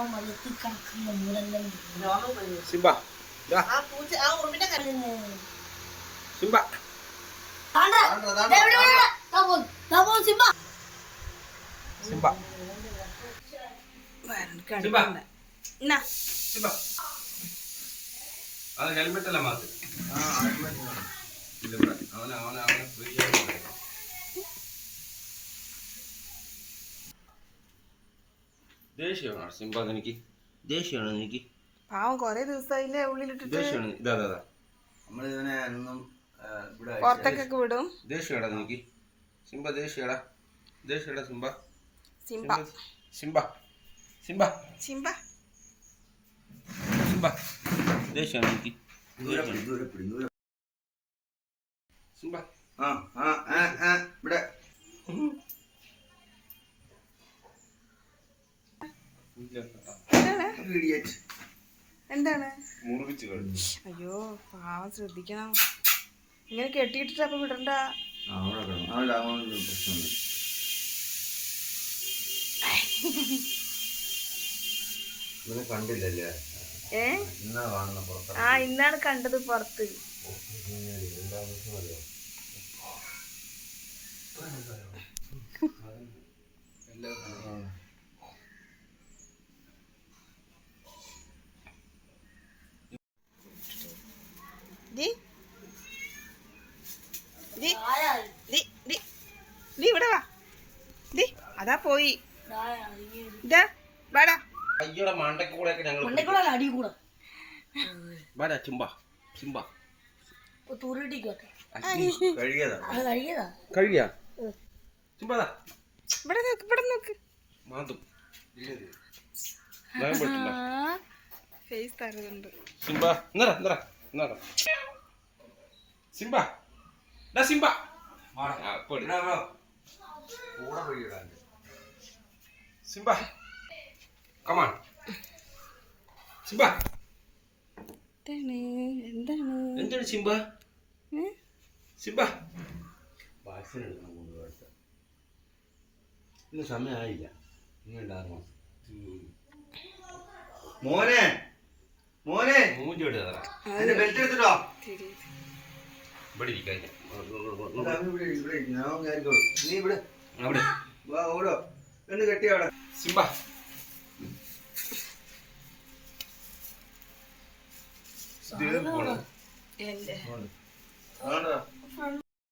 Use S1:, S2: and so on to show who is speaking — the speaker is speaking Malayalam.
S1: ആ കിടക്കുന്ന
S2: സിംബ
S3: ആ ആ
S2: സിംബ
S1: സിംബ
S2: ഹെൽമെറ്റ് അല്ല മാത്രം ഇല്ല ഇവിടെ അവനെ അവനെ അവനെ ഫ്രീ ആയിട്ട് ദേഷ്യമാണ് സിംബ എനിക്ക് ദേഷ്യമാണ് എനിക്ക്
S3: പാവം കൊറേ ദിവസമായില്ലേ ഉള്ളിലിട്ടിട്ട്.
S2: ദേഷ്യമാണ് ഇതാ ഇതാ, നമ്മൾ
S4: നമ്മളിതിനെ എന്നും ഇവിടെ
S3: പുറത്തേക്കൊക്കെ വിടും.
S2: ദേഷ്യടാ എനിക്ക് സിംബ ദേഷ്യടാ. ദേഷ്യടാ Simba.
S3: Simba.
S2: Simba Simba.
S3: Simba.
S2: Simba. ദേഷ്യമാണ് എനിക്ക് സിംബ.
S4: ആ ആ ആ ഇവിടെ.
S3: എന്താണ്? അയ്യോ പാവം ശ്രദ്ധിക്കണം. ഇങ്ങനെ കെട്ടിയിട്ടിട്ട് അപ്പൊ വിടണ്ട.
S4: കണ്ടില്ലല്ലേ?
S3: ആ ഇന്നാണ് കണ്ടത് പുറത്ത്.
S4: എന്താ ജി
S3: ദി ദി ദി ദി ദി ഇവിടെ വാ. ദി അതാ പോയി. ഇതാ വാടാ.
S2: അയ്യോടെ മണ്ടക്കൂടെയൊക്കെ ഞങ്ങൾ
S1: മണ്ടക്കൂടെ അടി കൂടെ
S2: വാടാ ചിമ്പ ചിമ്പ.
S1: തുരുട്ടിക്കോട്ടെ
S4: കഴുകിയതാ.
S1: അത് കഴിയതാ
S2: കഴിയാ ചിമ്പതാ
S3: ഇവിടെ നോക്ക് ഇവിടെ നോക്ക്.
S2: മാന്തും.
S3: ഫേസ് തരുന്നുണ്ട്.
S2: സിംബ എന്നറ എന്നറ എന്നറ സിംബ. ഡാ സിംബ.
S4: കൂടെ കഴുകിയിടാൻ
S2: സിംബ. Come on Simba.
S3: എന്താണ്? എന്താണ്?
S2: എന്താണ് സിംബ? സിംബ.
S4: വാക്സിൻ എടുക്കണം മൂന്ന് പ്രാവശ്യം ഇന്ന് സമയമായില്ല. ഇനി ആറ് മാസം മോനെ മോനെ.
S2: മൂഞ്ചി വിടുക.
S4: എന്റെ ബെൽറ്റ് എടുത്തിട്ടോ?
S2: ഇവിടെ ഇരിക്കാൻ അവിടെ.
S4: കെട്ടി അവിടെ.
S2: സിംബ. ഇത്